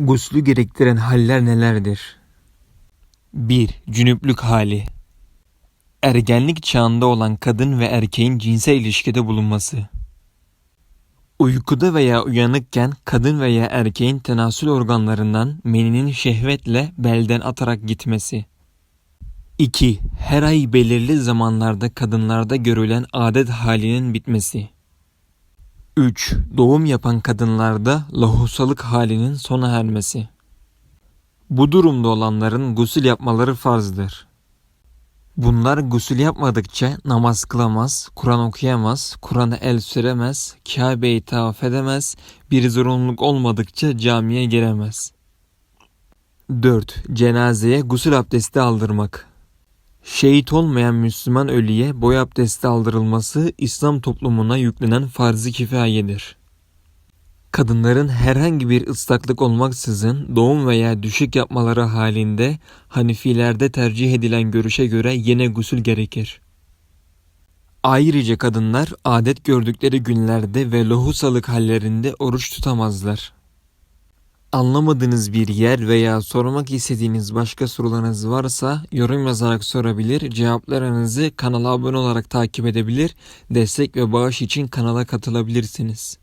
Guslü gerektiren haller nelerdir? 1. Cünüplük hali Ergenlik çağında olan kadın ve erkeğin cinsel ilişkide bulunması. Uykuda veya uyanıkken kadın veya erkeğin tenasül organlarından meninin şehvetle belden atarak gitmesi. 2. Her ay belirli zamanlarda kadınlarda görülen adet halinin bitmesi. 3. Doğum yapan kadınlarda lohusalık halinin sona ermesi. Bu durumda olanların gusül yapmaları farzdır. Bunlar gusül yapmadıkça namaz kılamaz, Kur'an okuyamaz, Kur'an'a el süremez, Kabe'yi tavaf edemez, bir zorunluluk olmadıkça camiye giremez. 4. Cenazeye gusül abdesti aldırmak. Şehit olmayan Müslüman ölüye boy abdesti aldırılması İslam toplumuna yüklenen farz-ı kifayedir. Kadınların herhangi bir ıslaklık olmaksızın doğum veya düşük yapmaları halinde Hanifilerde tercih edilen görüşe göre yine gusül gerekir. Ayrıca kadınlar adet gördükleri günlerde ve lohusalık hallerinde oruç tutamazlar. Anlamadığınız bir yer veya sormak istediğiniz başka sorularınız varsa yorum yazarak sorabilir, cevaplarınızı kanala abone olarak takip edebilir, destek ve bağış için kanala katılabilirsiniz.